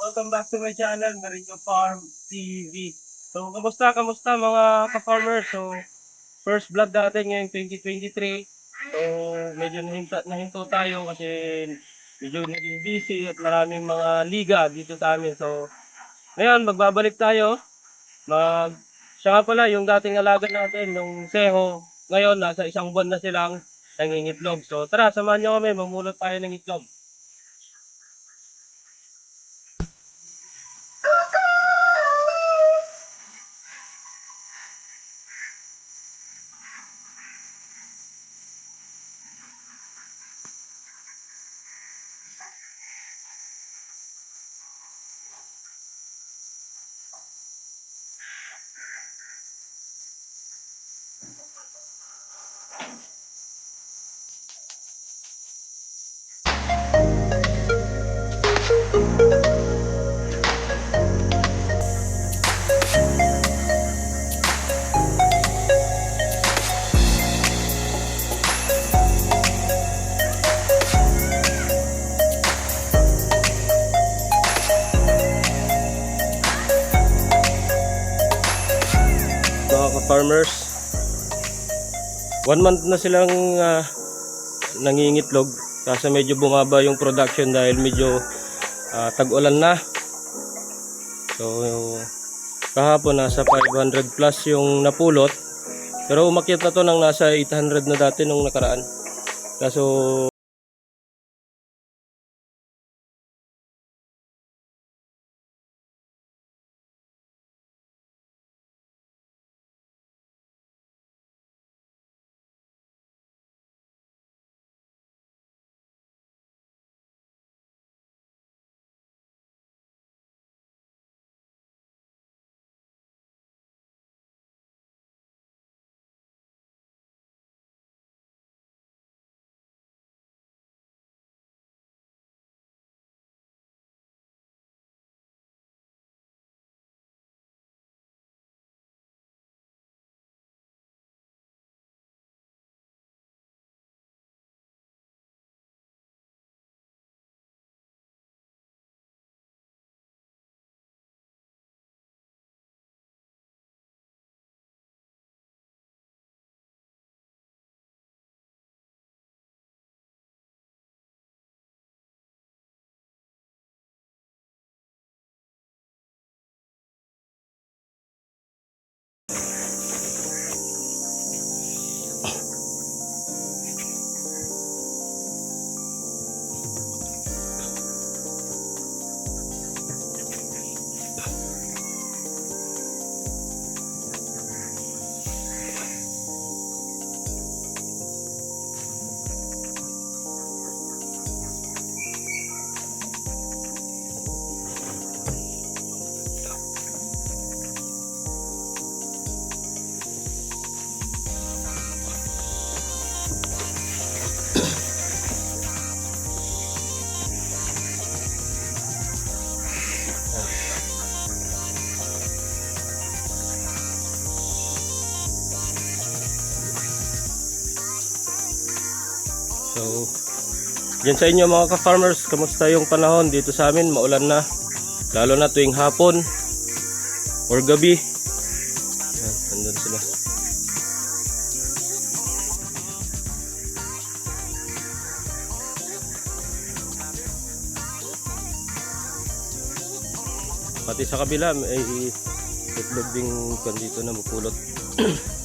Welcome back to my channel, Marino Farm TV. So, kamusta, kamusta mga ka-farmers? So, first vlog natin ngayong 2023. So, medyo nahinto, nahinto tayo kasi medyo naging busy at maraming mga liga dito sa amin. So, ngayon, magbabalik tayo. Mag, siya nga pala, yung dating alaga natin, yung Seho, ngayon, nasa isang buwan na silang nangingitlog. So, tara, samahan nyo kami, mamulot tayo ng itlog. Mga ka-farmers. One month na silang ah, nangingitlog. Kasi medyo bumaba yung production dahil medyo ah, tag-ulan na. So, kahapon nasa 500 plus yung napulot. Pero umakyat na to ng nasa 800 na dati nung nakaraan. Kaso So, yan sa inyo mga ka-farmers, kamusta yung panahon dito sa amin? Maulan na, lalo na tuwing hapon or gabi. Yan, nandun sila. Pati sa kabila, may itlog ding kwan dito na mapulot.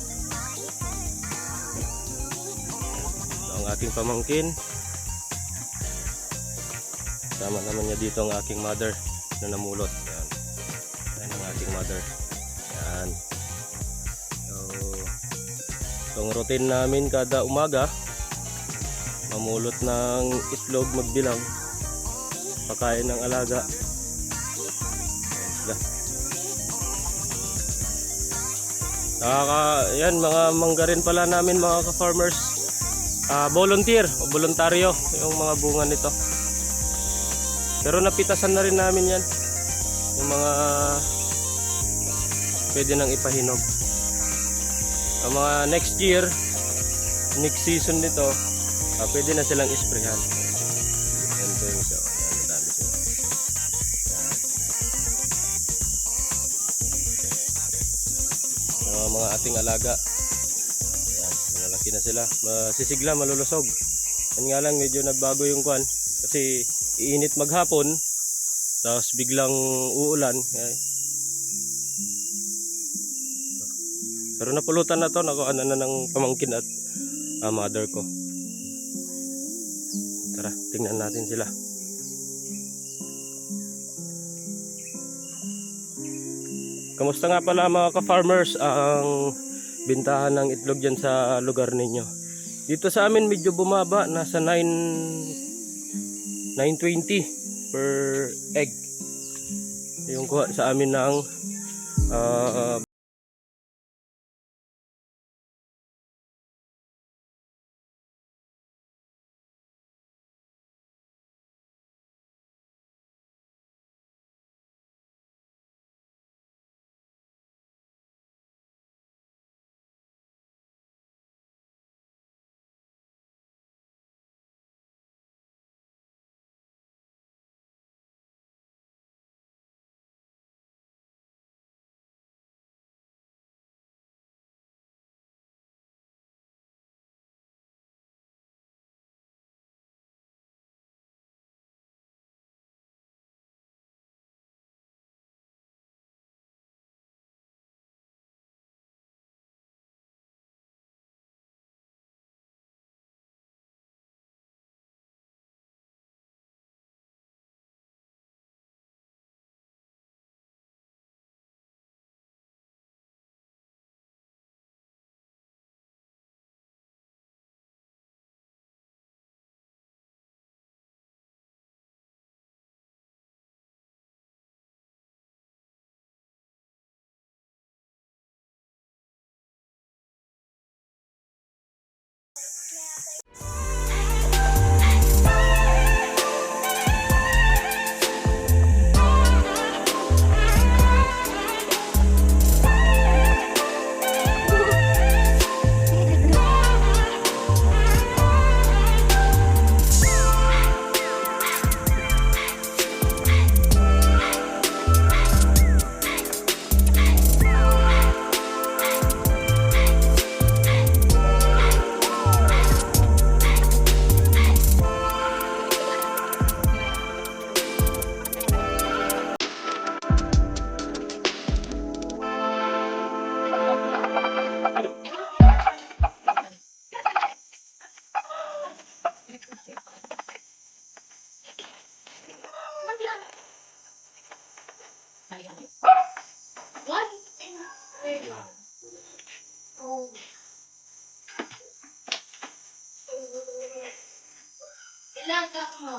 aking pamangkin. Sama naman niya dito ang aking mother na namulot. Yan yan ang aking mother. Yan so itong routine namin kada umaga mamulot ng itlog magbilang pakain ng alaga. Yan Nakaka, yan mga manggarin pala namin mga ka-farmers uh, volunteer o voluntaryo yung mga bunga nito. Pero napitasan na rin namin yan. Yung mga pwede nang ipahinog. Ang mga next year next season nito uh, pwede na silang isprehan. Yan po yung isa. Dami sila yung mga ating alaga. Malalaki na sila. Masisigla, malulusog. Yan nga lang, medyo nagbago yung kwan. Kasi iinit maghapon, tapos biglang uulan. Pero napulutan na to, nakuha na na ng pamangkin at ah, mother ko. Tara, tingnan natin sila. Kamusta nga pala mga ka-farmers ang bintahan ng itlog dyan sa lugar ninyo? Dito sa amin medyo bumaba, nasa 9 920 per egg. Yung kuha sa amin ng Yeah. What? Oh. Ilaga mo.